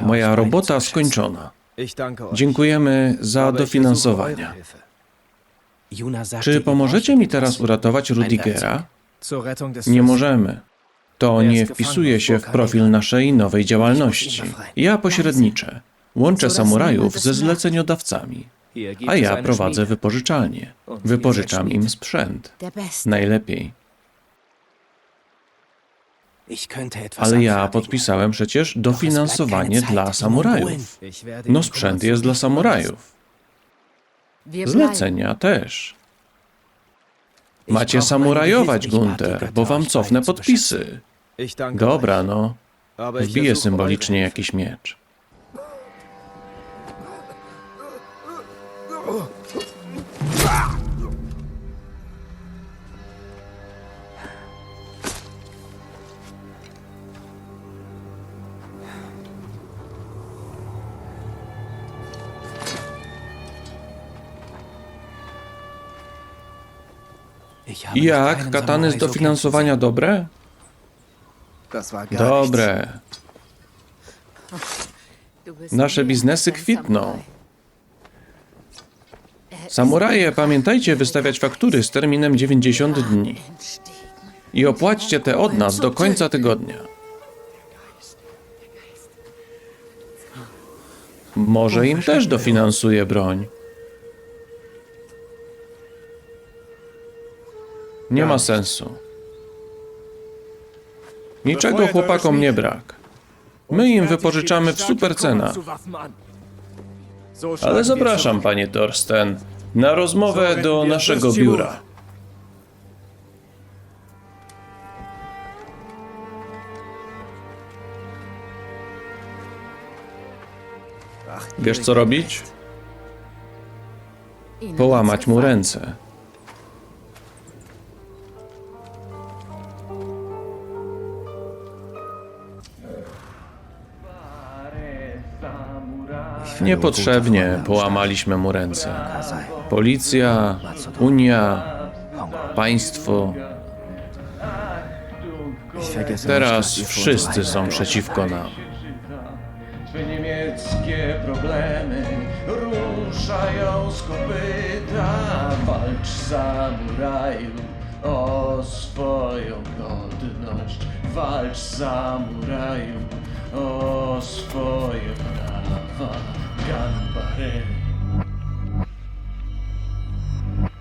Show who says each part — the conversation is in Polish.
Speaker 1: Moja robota skończona. Dziękujemy za.
Speaker 2: Hilfe.
Speaker 1: Czy pomożecie mi teraz uratować Rudigera? Nie możemy. To nie wpisuje się w profil naszej nowej działalności. Ja pośredniczę. Łączę samurajów ze zleceniodawcami, a ja prowadzę wypożyczalnię. Wypożyczam im sprzęt. Najlepiej. Ale ja podpisałem przecież dofinansowanie dla samurajów. No sprzęt jest dla samurajów. Zlecenia też. Macie samurajować, Gunter, bo wam cofnę podpisy. Dobra, no. Wbiję symbolicznie jakiś miecz. Jak? Katany z dofinansowania dobre? Dobre. Nasze biznesy kwitną.
Speaker 3: Samurai.
Speaker 1: Samuraje, pamiętajcie wystawiać faktury z terminem 90 dni. I opłaćcie te od nas do końca tygodnia. Może im też dofinansuje broń. Nie ma sensu. Niczego chłopakom nie brak. My im wypożyczamy w super cenach. Ale zapraszam, panie Torsten, na rozmowę do naszego biura. Wiesz co robić? Połamać mu ręce. Niepotrzebnie połamaliśmy mu ręce. Policja, Unia, państwo. Teraz wszyscy są przeciwko nam.
Speaker 4: Twe niemieckie problemy ruszają z kopyta. Walcz samuraju o swoją godność. Walcz samuraju o swoje prawa.